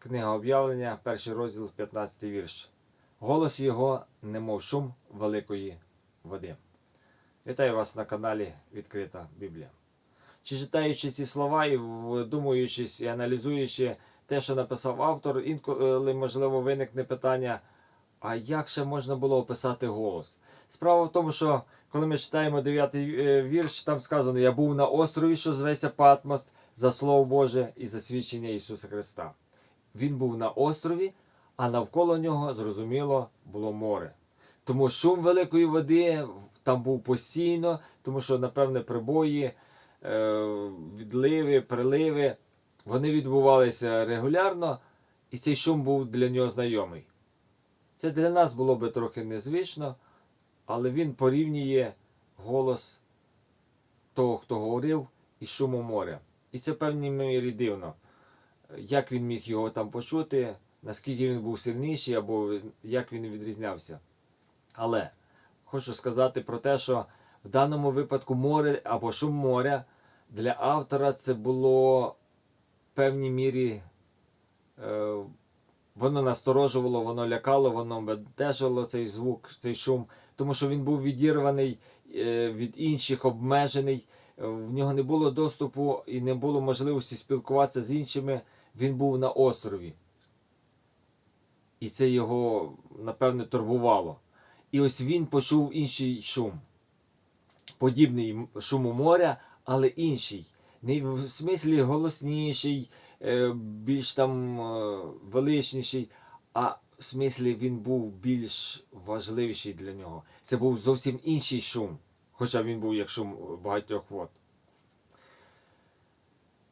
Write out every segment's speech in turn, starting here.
Книга об'явлення, перший розділ, 15 вірш. Голос його, немов шум великої води. Вітаю вас на каналі Відкрита Біблія. Чи читаючи ці слова і вдумуючись і аналізуючи те, що написав автор, інколи можливо виникне питання: а як ще можна було описати голос? Справа в тому, що коли ми читаємо 9 вірш, там сказано: Я був на острові, що зветься Патмос, за Слово Боже і за свідчення Ісуса Христа. Він був на острові, а навколо нього, зрозуміло, було море. Тому шум великої води там був постійно, тому що, напевне, прибої, е, відливи, приливи, вони відбувалися регулярно, і цей шум був для нього знайомий. Це для нас було би трохи незвично, але він порівнює голос того, хто говорив, і шумом моря. І це певній мірі дивно. Як він міг його там почути, наскільки він був сильніший, або як він відрізнявся. Але хочу сказати про те, що в даному випадку море або шум моря для автора це було в певній мірі. Е, воно насторожувало, воно лякало, воно бентежило цей звук, цей шум, тому що він був відірваний е, від інших, обмежений. Е, В нього не було доступу і не було можливості спілкуватися з іншими. Він був на острові. І це його, напевне, турбувало. І ось він почув інший шум. Подібний шуму моря, але інший. Не в смислі голосніший, е, більш там е, величніший, а в смислі він був більш важливіший для нього. Це був зовсім інший шум, хоча він був як шум багатьох вод.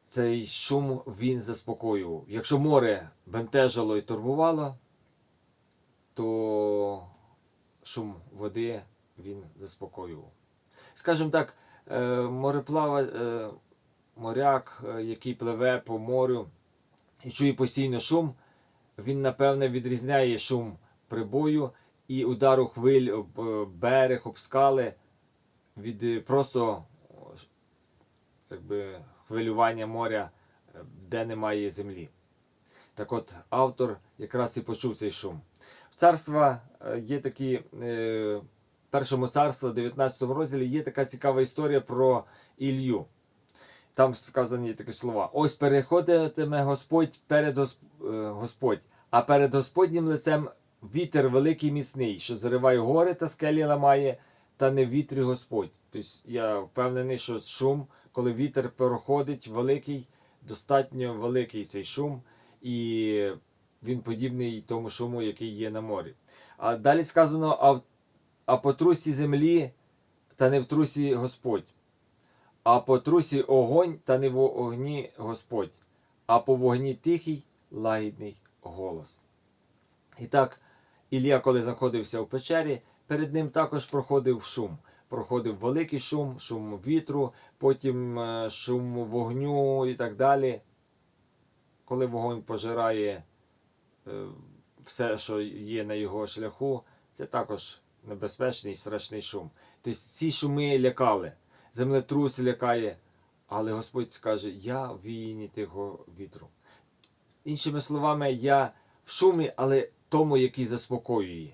Цей шум він заспокоював. Якщо море бентежило і турбувало, то шум води він заспокоював. Скажімо так, е, мореплава, е, моряк, е, який пливе по морю і чує постійно шум, він напевне відрізняє шум прибою і удару хвиль об берег, об скали від просто якби, хвилювання моря, е, де немає землі. Так от автор якраз і почув цей шум. В царства е, є такі, е, в першому царстві, 19 розділі, є така цікава історія про Ілью. Там сказані такі слова: ось переходитиме Господь перед Госп- Господь, а перед Господнім лицем вітер великий міцний, що зариває гори та скелі ламає, та не вітрі Господь. Тобто я впевнений, що шум, коли вітер проходить великий, достатньо великий цей шум, і він подібний тому шуму, який є на морі. А далі сказано: а, в- а по трусі землі, та не в трусі Господь. А по трусі огонь, та не в огні Господь, а по вогні тихий, лагідний голос. І так, Ілля, коли знаходився в печері, перед ним також проходив шум. Проходив великий шум, шум вітру, потім е, шум вогню і так далі. Коли вогонь пожирає е, все, що є на його шляху, це також небезпечний і страшний шум. Тобто ці шуми лякали, землетрус лякає, але Господь скаже: Я в віїні тихого вітру. Іншими словами, я в шумі, але тому, який заспокоює.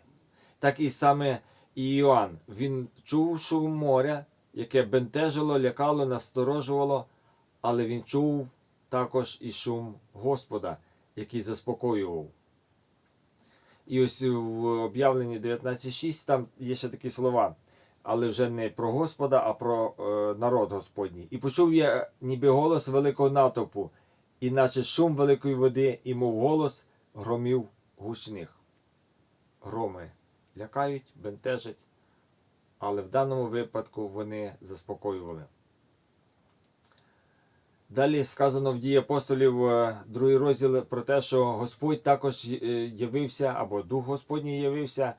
Так і саме і Іоанн. Він чув шум моря, яке бентежило, лякало, насторожувало, але він чув також і шум Господа, який заспокоював. І ось в об'явленні 19.6 там є ще такі слова, але вже не про Господа, а про е, народ Господній. І почув я ніби голос великого натовпу, і наче шум великої води, і мов голос громів гучних. Громи лякають, бентежать, але в даному випадку вони заспокоювали. Далі сказано в дії апостолів, е, другий розділ про те, що Господь також е, явився, або Дух Господній явився.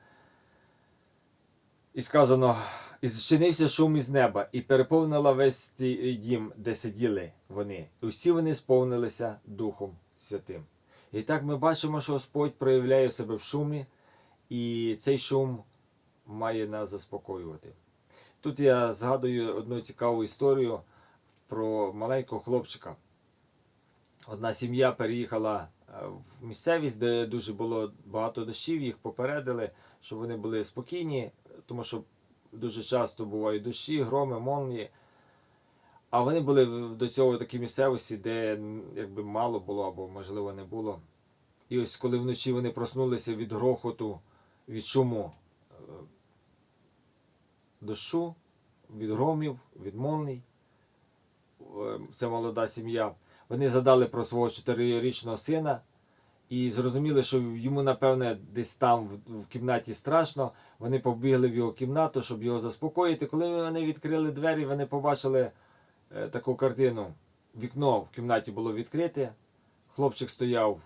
І сказано, і зчинився шум із неба, і переповнила весь цей дім, де сиділи вони. І усі вони сповнилися Духом Святим. І так ми бачимо, що Господь проявляє себе в шумі, і цей шум має нас заспокоювати. Тут я згадую одну цікаву історію про маленького хлопчика. Одна сім'я переїхала е, в місцевість, де дуже було багато дощів, їх попередили, щоб вони були спокійні, тому що дуже часто бувають дощі, громи, молнії. А вони були до цього в такій місцевості, де якби мало було або можливо не було. І ось коли вночі вони проснулися від грохоту, від шуму е, дощу, від громів, від молній, е, це молода сім'я, вони задали про свого чотирирічного сина і зрозуміли, що йому, напевне, десь там в, кімнаті страшно. Вони побігли в його кімнату, щоб його заспокоїти. Коли вони відкрили двері, вони побачили е, таку картину. Вікно в кімнаті було відкрите. Хлопчик стояв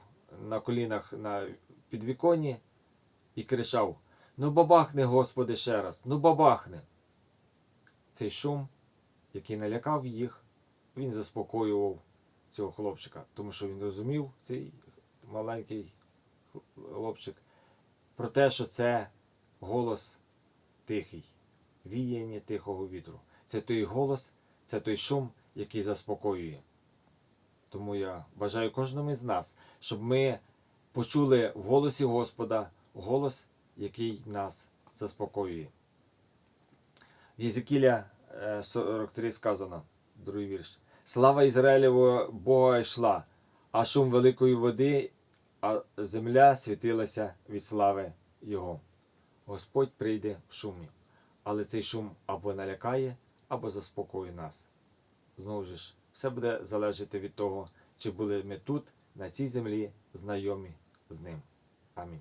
на колінах на підвіконні і кричав: Ну бабахни, Господи, ще раз, ну бабахни. Цей шум, який налякав їх, він заспокоював цього хлопчика, тому що він розумів, цей маленький хлопчик, про те, що це голос тихий, віяння тихого вітру. Це той голос, це той шум, який заспокоює. Тому я бажаю кожному з нас, щоб ми почули в голосі Господа голос, який нас заспокоює. В Єзекіля е, 43 сказано, другий вірш. Слава Ізраїлевого Бога йшла, а шум великої води, а земля світилася від слави Його. Господь прийде в шумі, але цей шум або налякає, або заспокоює нас. Знову ж, все буде залежати від того, чи були ми тут, на цій землі, знайомі з ним. Амінь.